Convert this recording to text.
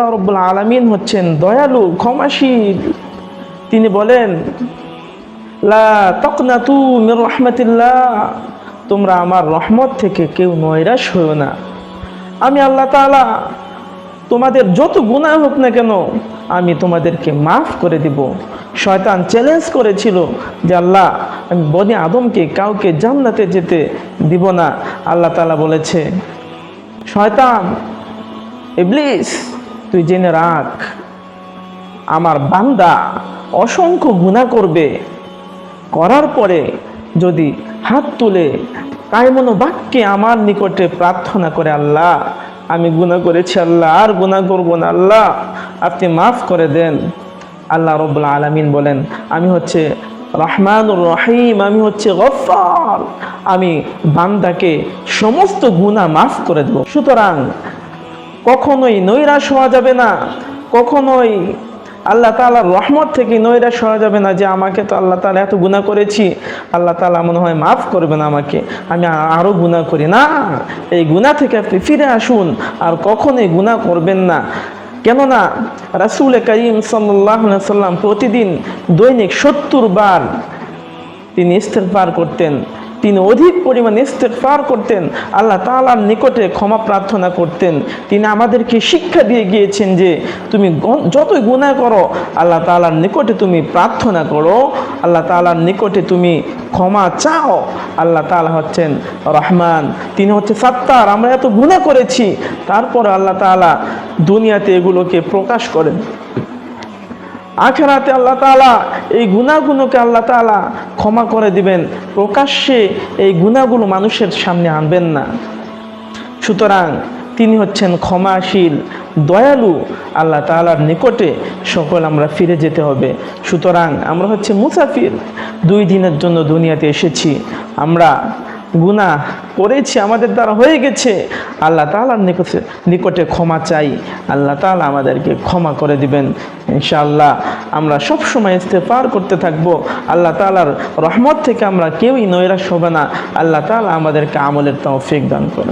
আল্লাহ রব্বুল আলমিন হচ্ছেন দয়ালু, ক্ষমাশীল। তিনি বলেন, লা তকনাতু তোমরা আমার রহমত থেকে কেউ নৈরাশ হইও না। আমি আল্লাহ তাআলা তোমাদের যত গুনাহ হোক না কেন, আমি তোমাদেরকে মাফ করে দিব। শয়তান চ্যালেঞ্জ করেছিল যে, আল্লাহ, আমি বনি আদমকে কাউকে জান্নাতে যেতে দিব না। আল্লাহ তাআলা বলেছে, শয়তান, ইবলিস তুই জেনে রাখ, আমার বান্দা অসংখ্য গুণা করবে। করার পরে যদি হাত তুলে কায়মন বাক্যে আমার নিকটে প্রার্থনা করে, আল্লাহ, আমি গুণা করেছি, আল্লাহ, আর গুণা করব না, আল্লাহ, আপনি মাফ করে দেন। আল্লাহ রব্বুল আলমিন বলেন, আমি হচ্ছে রহমানুর রহিম, আমি হচ্ছে গফার আমি বান্দাকে সমস্ত গুণা মাফ করে দেব। সুতরাং কখনোই নৈরাশ হওয়া যাবে না। কখনোই আল্লাহ তালার রহমত থেকে নৈরাশ হওয়া যাবে না যে আমাকে তো আল্লাহ তালা এত গুণা করেছি। আল্লাহ তালা মনে হয় মাফ করবে না আমাকে। আমি আরও গুণা করি না। এই গুণা থেকে আপনি ফিরে আসুন। আর কখনোই গুণা করবেন না। কেননা রাসুল করিম সাল্লাহ সাল্লাম প্রতিদিন দৈনিক সত্তর বার তিনি ইস্তেফার করতেন। তিনি অধিক পরিমাণ ইস্তেফার করতেন, আল্লাহ তাআলার নিকটে ক্ষমা প্রার্থনা করতেন। তিনি আমাদেরকে শিক্ষা দিয়ে গিয়েছেন যে, তুমি যতই গুনাহ করো, আল্লাহ তালার নিকটে তুমি প্রার্থনা করো, আল্লাহ তাআলার নিকটে তুমি ক্ষমা চাও। আল্লাহ তাআলা হচ্ছেন রহমান, তিনি হচ্ছে সাত্তার। আমরা এত গুনাহ করেছি, তারপর আল্লাহ তাআলা দুনিয়াতে এগুলোকে প্রকাশ করেন। আখেরাতে আল্লাহ তাআলা এই গুণাগুলোকে আল্লাহ তাআলা ক্ষমা করে দিবেন। প্রকাশ্যে এই গুণাগুলো মানুষের সামনে আনবেন না। সুতরাং তিনি হচ্ছেন ক্ষমাশীল, দয়ালু, আল্লাহ তাআলার নিকটে সকল আমরা ফিরে যেতে হবে। সুতরাং আমরা হচ্ছে মুসাফির। দুই দিনের জন্য দুনিয়াতে এসেছি। আমরা গুনাহ করেছি, আমাদের দ্বারা হয়ে গেছে। আল্লাহ তালার নিকটে নিকটে ক্ষমা চাই। আল্লাহ তালা আমাদেরকে ক্ষমা করে দিবেন। ইনশাআল্লাহ আমরা সব সময় ইস্তেফার করতে থাকব। আল্লাহ তালার রহমত থেকে আমরা কেউই নৈরাশ হবে না। আল্লাহ তালা আমাদেরকে আমলের তৌফিক দান করেন।